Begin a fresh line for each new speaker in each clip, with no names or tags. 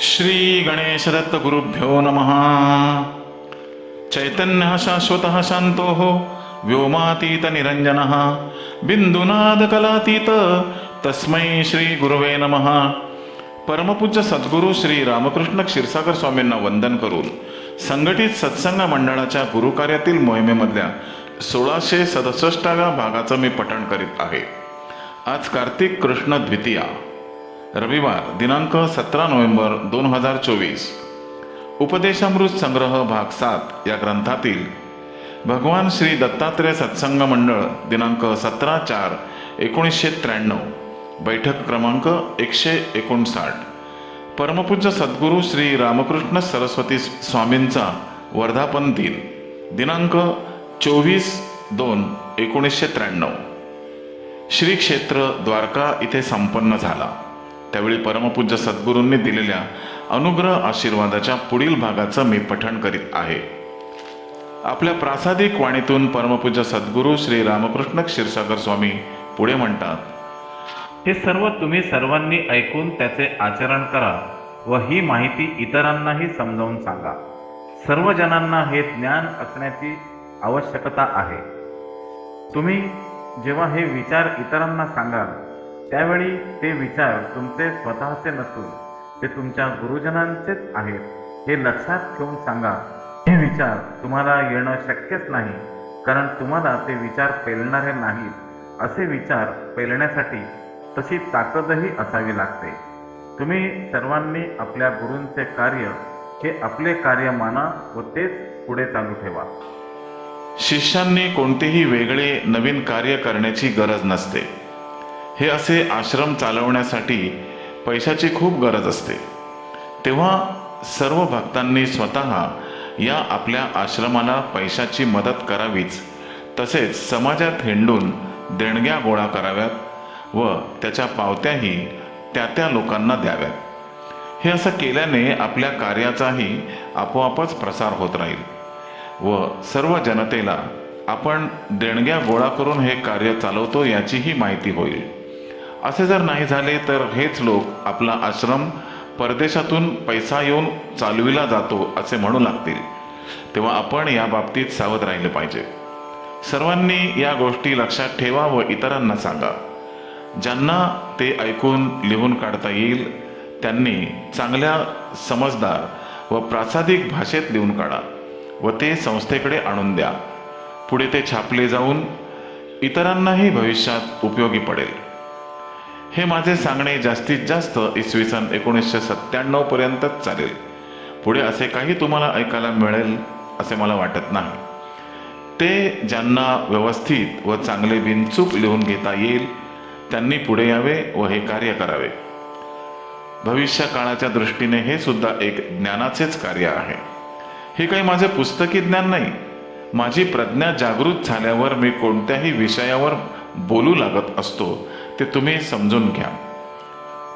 श्री गणेशदत्त गुरुभ्यो नमः. चैतन्यः शाश्वतः शान्तोः व्योमातीतनिरञ्जनः बिन्दुनादकलातीत तस्मै श्रीगुरुवे नमः. परमपूज्य सद्गुरू श्री रामकृष्ण क्षीरसागर स्वामींना वंदन करून संघटित सत्संग मंडळाच्या गुरुकार्यातील मोहिमेमधल्या सोळाशे सदुसष्टाव्या भागाचं मी पठण करीत आहे. आज कार्तिक कृष्ण द्वितीया. रविवार दिनांक सतरा नोव्हेंबर दोन हजार चोवीस. उपदेशामृत संग्रह भाग सात या ग्रंथातील भगवान श्री दत्तात्रेय सत्संग मंडळ दिनांक सतरा चार एकोणीसशे त्र्याण्णव. बैठक क्रमांक एकशे एकोणसाठ. परमपूज्य सद्गुरू श्री रामकृष्ण सरस्वती स्वामींचा वर्धापन दिन दिनांक चोवीस दोन एकोणीसशे त्र्याण्णव. श्री क्षेत्र द्वारका इथे संपन्न झाला. त्यावेळी परमपूज्य सद्गुरूंनी दिलेल्या अनुग्रह आशीर्वादाच्या पुढील भागाचं मी पठण करीत आहे. आपल्या प्रासादिक वाणीतून परमपूज्य सद्गुरू श्री रामकृष्ण क्षीरसागर स्वामी पुढे म्हणतात
हे सर्व तुम्ही सर्वांनी ऐकून त्याचे आचरण करा व ही माहिती इतरांनाही समजावून सांगा. सर्व जणांना हे ज्ञान असण्याची आवश्यकता आहे. तुम्ही जेव्हा हे विचार इतरांना सांगाल त्यावेळी ते विचार तुमचे स्वतःचे नसून ते तुमच्या गुरुजनांचेच आहेत. हे लक्षात ठेवून सांगा हे विचार तुम्हाला येणं शक्यच नाही कारण तुम्हाला ते विचार पेलणारे नाहीत. असे विचार पेलण्यासाठी तशी ताकदही असावी लागते. तुम्ही सर्वांनी आपल्या गुरूंचे कार्य हे आपले कार्य माना व तेच पुढे चालू ठेवा.
शिष्यांनी कोणतेही वेगळे नवीन कार्य करण्याची गरज नसते. हे असे आश्रम चालवण्यासाठी पैशाची खूप गरज असते. तेव्हा सर्व भक्तांनी स्वतः या आपल्या आश्रमाला पैशाची मदत करावीच. तसेच समाजात हिंडून देणग्या गोळा कराव्यात व त्याच्या पावत्याही त्या त्या लोकांना द्याव्यात. हे असं केल्याने आपल्या कार्याचाही आपोआपच प्रसार होत राहील व सर्व जनतेला आपण देणग्या गोळा करून हे कार्य चालवतो याचीही माहिती होईल. असे जर नाही झाले तर हेच लोक आपला आश्रम परदेशातून पैसा येऊन चालविला जातो असे म्हणू लागतील. तेव्हा आपण या बाबतीत सावध राहिले पाहिजे. सर्वांनी या गोष्टी लक्षात ठेवा व इतरांना सांगा. ज्यांना ते ऐकून लिहून काढता येईल त्यांनी चांगल्या समजदार व प्रासादिक भाषेत लिहून काढा व ते संस्थेकडे आणून द्या. पुढे ते छापले जाऊन इतरांनाही भविष्यात उपयोगी पडेल. हे माझे सांगणे जास्तीत जास्त इसवी सन एकोणीसशे सत्त्याण्णव पर्यंतच चालेल. पुढे असे काही तुम्हाला ऐकायला मिळेल असे मला वाटत नाही. ते ज्यांना व्यवस्थित व चांगले बिनचूक लिहून घेता येईल त्यांनी पुढे यावे व हे कार्य करावे. भविष्य काळाच्या दृष्टीने हे सुद्धा एक ज्ञानाचेच कार्य आहे. हे काही माझे पुस्तकी ज्ञान नाही. माझी प्रज्ञा जागृत झाल्यावर मी कोणत्याही विषयावर बोलू लागत असतो ते तुम्ही समजून घ्या.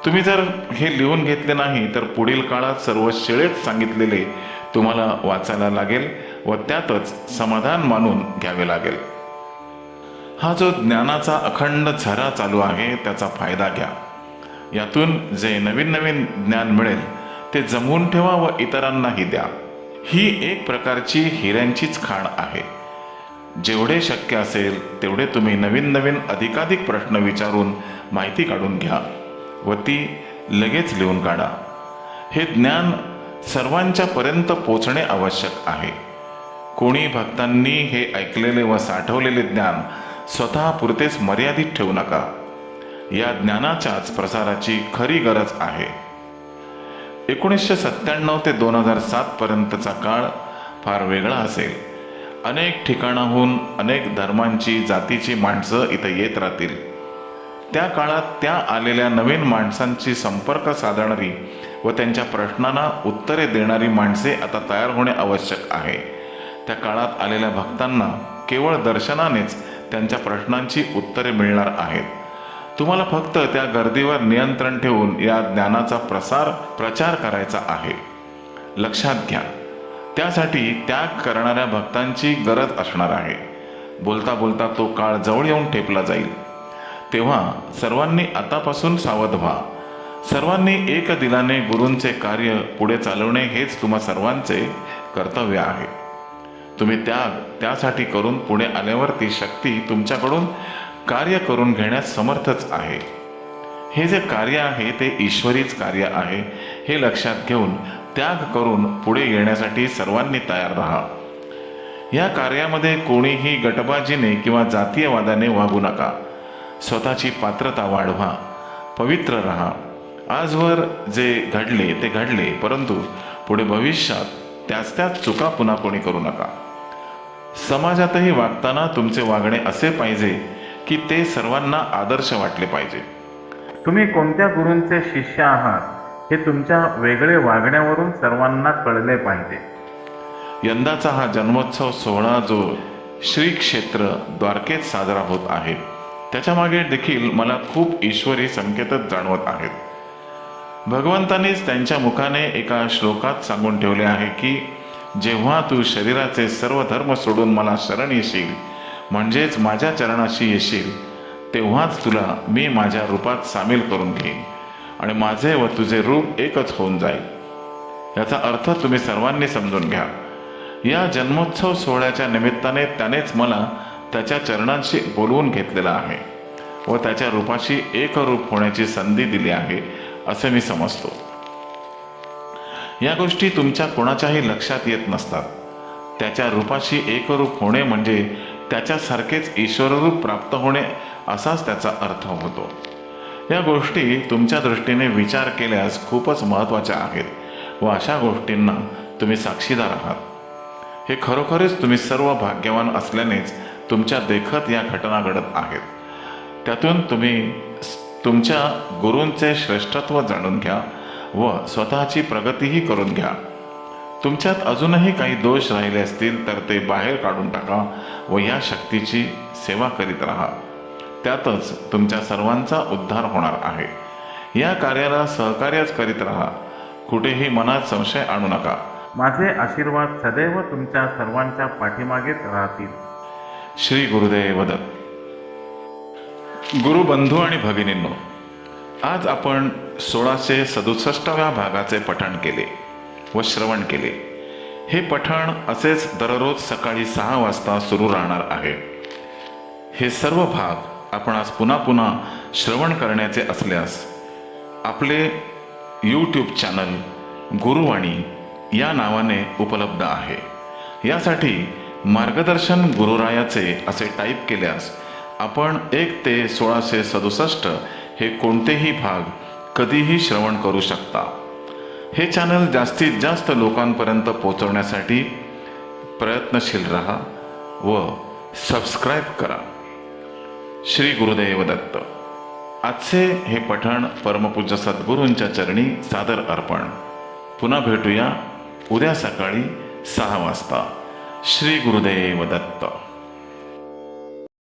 तुम्ही जर हे लिहून घेतले नाही तर पुढील काळात सर्व शिळेत सांगितलेले तुम्हाला वाचायला लागेल व त्यातच समाधान मानून घ्यावे लागेल. हा जो ज्ञानाचा अखंड झरा चालू आहे त्याचा फायदा घ्या. यातून जे नवीन नवीन ज्ञान मिळेल ते जमवून ठेवा व इतरांनाही द्या. ही एक प्रकारची हिऱ्यांचीच खाण आहे. जेवढे शक्य असेल तेवढे तुम्ही नवीन नवीन अधिकाधिक प्रश्न विचारून माहिती काढून घ्या व ती लगेच लिहून काढा. हे ज्ञान सर्वांच्या पर्यंत पोचणे आवश्यक आहे. कोणी भक्तांनी हे ऐकलेले व साठवलेले ज्ञान स्वतः पुरतेच मर्यादित ठेवू नका. या ज्ञानाच्याच प्रसाराची खरी गरज आहे. एकोणीसशे सत्त्याण्णव ते दोन हजार सातपर्यंतचा काळ फार वेगळा असेल. अनेक ठिकाणाहून अनेक धर्मांची जातीची माणसं इथं येत राहतील. त्या काळात त्या आलेल्या नवीन माणसांची संपर्क साधणारी व त्यांच्या प्रश्नांना उत्तरे देणारी माणसे आता तयार होणे आवश्यक आहे. त्या काळात आलेल्या भक्तांना केवळ दर्शनानेच त्यांच्या प्रश्नांची उत्तरे मिळणार आहेत. तुम्हाला फक्त त्या गर्दीवर नियंत्रण ठेवून या ज्ञानाचा प्रसार प्रचार करायचा आहे. लक्षात घ्या. त्यासाठी त्याग करणाऱ्या भक्तांची गरज असणार आहे. बोलता बोलता तो काळ जवळ येऊन ठेपला जाईल. तेव्हा सर्वांनी आतापासून सावध व्हा. सर्वांनी एक दिलाने गुरूंचे कार्य पुढे चालवणे हेच तुम्हा सर्वांचे कर्तव्य आहे. तुम्ही त्याग त्यासाठी करून पुढे आल्यावर ती शक्ती तुमच्याकडून कार्य करून घेण्यास समर्थच आहे. हे जे कार्य आहे ते ईश्वरीच कार्य आहे हे लक्षात घेऊन त्याग करून पुढे येण्यासाठी सर्वांनी तयार राहा. या कार्यामध्ये कोणीही गटबाजीने किंवा जातीयवादाने वागू नका. स्वतःची पात्रता वाढवा. पवित्र राहा. आजवर जे घडले ते घडले परंतु पुढे भविष्यात त्याच त्याच चुका पुन्हा कोणी करू नका. समाजातही वागताना तुमचे वागणे असे पाहिजे की ते सर्वांना आदर्श वाटले पाहिजे.
तुम्ही कोणत्या गुरूंचे शिष्य आहात? हे तुमच्या वेगळे वागण्यावरून सर्वांना कळले पाहिजे.
यंदाचा हा जन्मोत्सव सोहळा जो श्री क्षेत्र द्वारकेत साजरा होत आहे त्याच्यामागे देखील मला खूप ईश्वरी संकेतच जाणवत आहेत. भगवंतानेच त्यांच्या मुखाने एका श्लोकात सांगून ठेवले आहे की जेव्हा तू शरीराचे सर्व धर्म सोडून मला शरण येशील म्हणजेच माझ्या चरणाशी येशील तेव्हाच तुला मी माझ्या रूपात सामील करून घेईन. आणि माझे व तुझे रूप एकच होऊन जाईल. याचा अर्थ तुम्ही सर्वांनी समजून घ्या. या जन्मोत्सव सोहळ्याच्या निमित्ताने त्यानेच मला त्याच्या चरणांशी बोलवून घेतलेला आहे व त्याच्या रूपाशी एकरूप होण्याची संधी दिली आहे असे मी समजतो. या गोष्टी तुमच्या कोणाच्याही लक्षात येत नसतात. त्याच्या रूपाशी एकरूप होणे म्हणजे त्याच्यासारखेच ईश्वररूप प्राप्त होणे असाच त्याचा अर्थ होतो. या गोष्टी तुमच्या दृष्टीने विचार केल्यास खूपच महत्त्वाच्या आहेत व अशा गोष्टींना तुम्ही साक्षीदार आहात. हे खरोखरच तुम्ही सर्व भाग्यवान असल्यानेच तुमच्या देखत या घटना घडत आहेत. त्यातून तुम्ही तुमच्या गुरूंचे श्रेष्ठत्व जाणून घ्या व स्वतःची प्रगतीही करून घ्या. तुमच्यात अजूनही काही दोष राहिले असतील तर ते बाहेर काढून टाका व या शक्तीची सेवा करीत राहा. त्यातच तुमच्या सर्वांचा उद्धार होणार आहे. या कार्याला सहकार्यच करीत राहा. कुठेही मनात संशय आणू नका.
माझे आशीर्वाद सदैव तुमच्या सर्वांच्या पाठीमागेच राहतील.
श्री गुरुदेव दत्त. गुरुबंधू आणि भगिनींनो आज आपण सोळाशे सदुसष्टाव्या भागाचे पठण केले व श्रवण केले. हे पठण असेच दररोज सकाळी सहा वाजता सुरू राहणार आहे. हे सर्व भाग आपण आज पुन्हा पुन्हा श्रवण करण्याचे असल्यास आपले यूट्यूब चॅनल गुरुवाणी या नावाने उपलब्ध आहे. यासाठी मार्गदर्शन गुरुरायाचे असे टाईप केल्यास आपण एक ते सोळाशे सदुसष्ट हे कोणतेही भाग कधीही श्रवण करू शकता. हे चॅनल जास्तीत जास्त लोकांपर्यंत पोहोचवण्यासाठी प्रयत्नशील रहा व सबस्क्राईब करा. श्री गुरुदेव दत्त. आजचे हे पठण परमपूज्य सद्गुरूंच्या चरणी सादर अर्पण. पुन्हा भेटूया उद्या सकाळी सहा वाजता. श्री गुरुदेव दत्त.